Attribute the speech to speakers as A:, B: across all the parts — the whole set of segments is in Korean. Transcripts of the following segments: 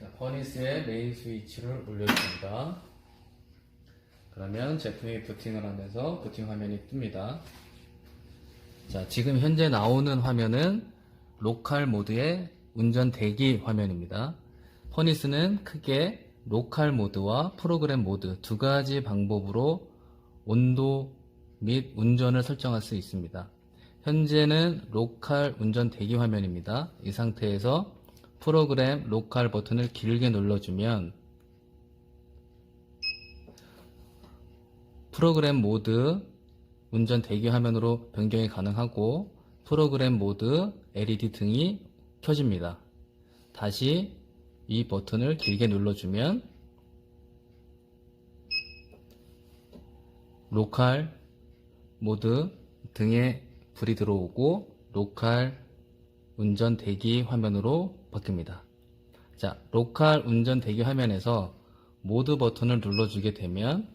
A: 자, 퍼니스의 메인 스위치를 올려줍니다. 그러면 제품이 부팅을 하면서 부팅 화면이 뜹니다. 자, 지금 현재 나오는 화면은 로컬 모드의 운전 대기 화면입니다. 퍼니스는 크게 로컬 모드와 프로그램 모드 두 가지 방법으로 온도 및 운전을 설정할 수 있습니다. 현재는 로컬 운전 대기 화면입니다. 이 상태에서 프로그램 로컬 버튼을 길게 눌러주면 프로그램 모드 운전 대기 화면으로 변경이 가능하고 프로그램 모드 LED 등이 켜집니다. 다시 이 버튼을 길게 눌러주면 로컬 모드 등에 불이 들어오고 로컬 운전 대기 화면으로 바뀝니다. 자, 로컬 운전 대기 화면에서 모드 버튼을 눌러주게 되면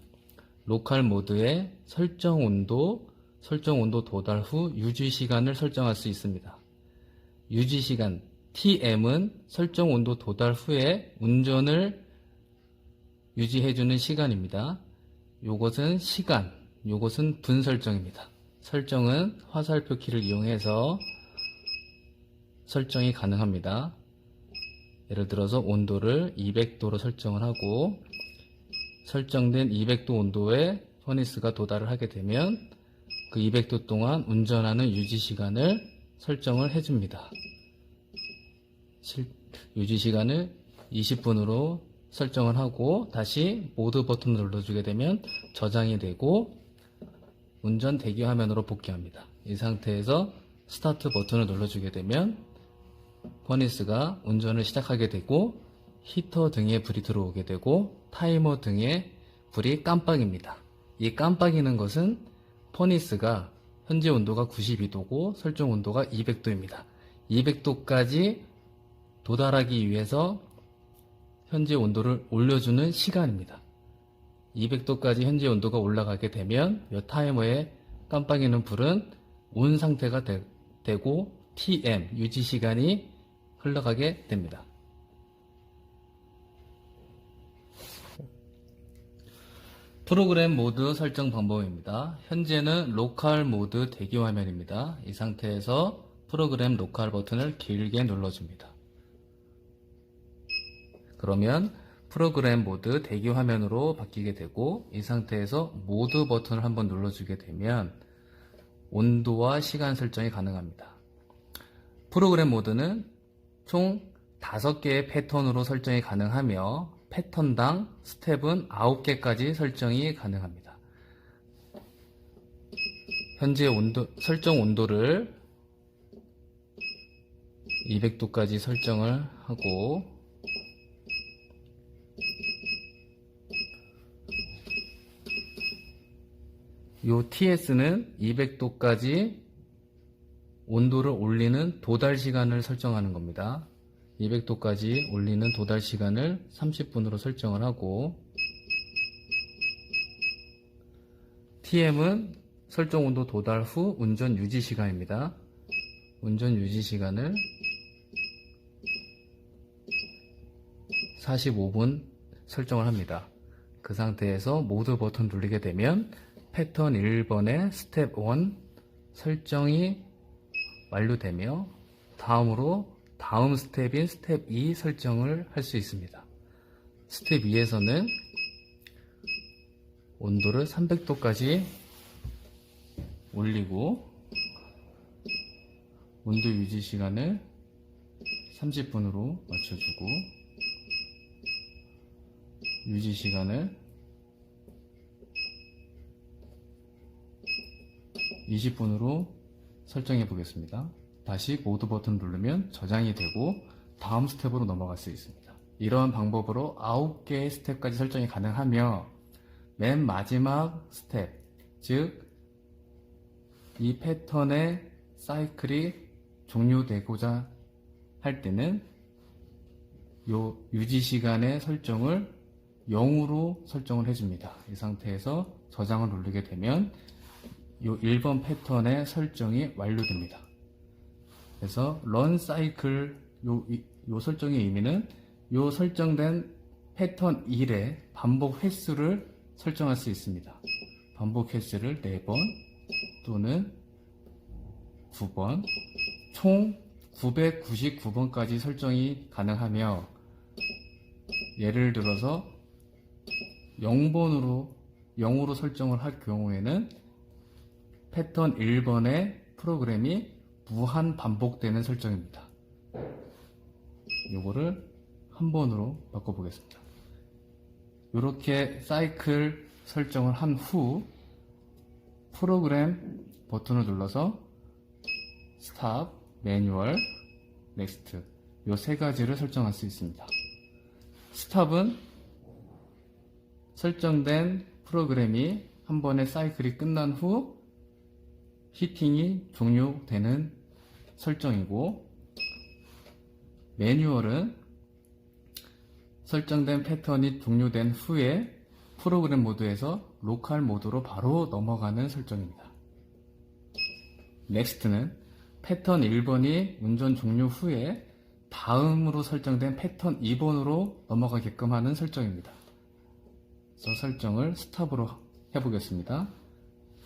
A: 로컬 모드의 설정 온도, 설정 온도 도달 후 유지 시간을 설정할 수 있습니다. 유지 시간 TM은 설정 온도 도달 후에 운전을 유지해주는 시간입니다. 요것은 시간, 요것은 분 설정입니다. 설정은 화살표 키를 이용해서 설정이 가능합니다. 예를 들어서 온도를 200도로 설정을 하고 설정된 200도 온도에 퍼니스가 도달을 하게 되면 그 200도 동안 운전하는 유지 시간을 설정을 해줍니다. 실- 유지 시간을 20분으로 설정을 하고 다시 모드 버튼을 눌러주게 되면 저장이 되고 운전 대기 화면으로 복귀합니다. 이 상태에서 스타트 버튼을 눌러주게 되면 퍼니스가 운전을 시작하게 되고 히터 등에 불이 들어오게 되고 타이머 등에 불이 깜빡입니다. 이 깜빡이는 것은 퍼니스가 현재 온도가 92도고 설정 온도가 200도입니다. 200도까지 도달하기 위해서 현재 온도를 올려주는 시간입니다. 200도까지 현재 온도가 올라가게 되면 이 타이머에 깜빡이는 불은 온 상태가 되, 고 TM 유지 시간이 흘러가게 됩니다. 프로그램 모드 설정 방법입니다. 현재는 로컬 모드 대기 화면입니다. 이 상태에서 프로그램 로컬 버튼을 길게 눌러줍니다. 그러면 프로그램 모드 대기 화면으로 바뀌게 되고 이 상태에서 모드 버튼을 한번 눌러주게 되면 온도와 시간 설정이 가능합니다. 프로그램 모드는 총 5개의 패턴으로 설정이 가능하며 패턴당 스텝은 9개까지 설정이 가능합니다. 현재 온도, 설정 온도를 200도까지 설정을 하고 요 TS는 200도까지 온도를 올리는 도달 시간을 설정하는 겁니다. 200도까지 올리는 도달 시간을 30분으로 설정을 하고 TM은 설정 온도 도달 후 운전 유지 시간입니다. 운전 유지 시간을 45분 설정을 합니다. 그 상태에서 모드 버튼 누르게 되면 패턴 1번의 스텝 1 설정이 완료되며 다음으로 다음 스텝인 스텝 2 설정을 할 수 있습니다. 스텝 2에서는 온도를 300도까지 올리고 온도 유지 시간을 30분으로 맞춰주고 유지 시간을 20분으로 설정해 보겠습니다. 다시 모드 버튼 누르면 저장이 되고 다음 스텝으로 넘어갈 수 있습니다. 이러한 방법으로 9개의 스텝까지 설정이 가능하며 맨 마지막 스텝, 즉 이 패턴의 사이클이 종료되고자 할 때는 요 유지 시간의 설정을 0으로 설정을 해줍니다. 이 상태에서 저장을 누르게 되면 요 1번 패턴의 설정이 완료됩니다. 그래서 런 사이클 요, 이- 요 설정의 의미는 요 설정된 패턴 1의 반복 횟수를 설정할 수 있습니다. 반복 횟수를 4번 또는 9번 총 999번까지 설정이 가능하며 예를 들어서 0번으로 0으로 설정을 할 경우에는 패턴 1번의 프로그램이 무한 반복되는 설정입니다. 요거를 한 번으로 바꿔보겠습니다. 이렇게 사이클 설정을 한 후 프로그램 버튼을 눌러서 스탑, 매뉴얼, 넥스트 요 세 가지를 설정할 수 있습니다. 스탑은 설정된 프로그램이 한 번의 사이클이 끝난 후 히팅이 종료되는 설정이고 매뉴얼은 설정된 패턴이 종료된 후에 프로그램 모드에서 로컬 모드로 바로 넘어가는 설정입니다. 넥스트는 패턴 1번이 운전 종료 후에 다음으로 설정된 패턴 2번으로 넘어가게끔 하는 설정입니다. 그래서 설정을 스탑으로 해보겠습니다.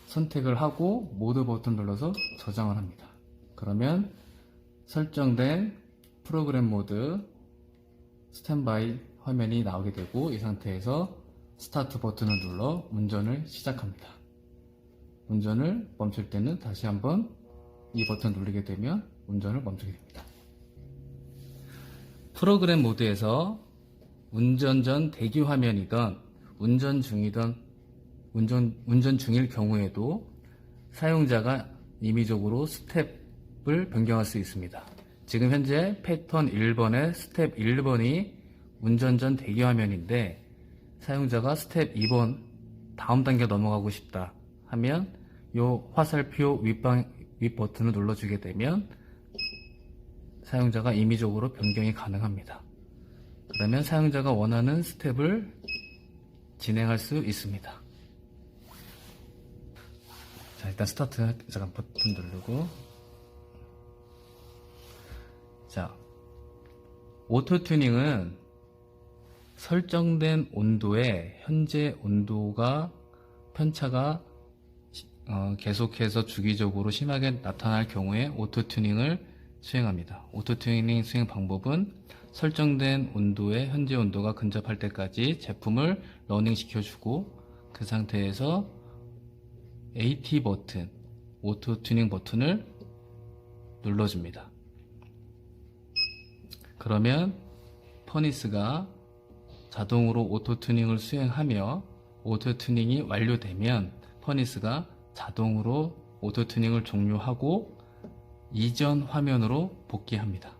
A: 선택을 하고 모드 버튼 눌러서 저장을 합니다. 그러면 설정된 프로그램 모드 스탠바이 화면이 나오게 되고 이 상태에서 스타트 버튼을 눌러 운전을 시작합니다. 운전을 멈출 때는 다시 한번 이 버튼 누르게 되면 운전을 멈추게 됩니다. 프로그램 모드에서 운전 전 대기 화면이던 운전 중이던 운전, 운전 중일 경우에도 사용자가 임의적으로 스텝을 변경할 수 있습니다. 지금 현재 패턴 1번의 스텝 1번이 운전 전 대기 화면인데 사용자가 스텝 2번 다음 단계 넘어가고 싶다 하면 이 화살표 윗방 윗 버튼을 눌러주게 되면 사용자가 임의적으로 변경이 가능합니다. 그러면 사용자가 원하는 스텝을 진행할 수 있습니다. 자, 일단 스타트 잠깐 버튼 누르고 자, 오토 튜닝은 설정된 온도에 현재 온도가 편차가 어, 계속해서 주기적으로 심하게 나타날 경우에 오토 튜닝을 수행합니다. 오토 튜닝 수행 방법은 설정된 온도에 현재 온도가 근접할 때까지 제품을 러닝 시켜주고 그 상태에서 AT 버튼, 오토 튜닝 버튼을 눌러줍니다. 그러면 퍼니스가 자동으로 오토 튜닝을 수행하며 오토 튜닝이 완료되면 퍼니스가 자동으로 오토 튜닝을 종료하고 이전 화면으로 복귀합니다.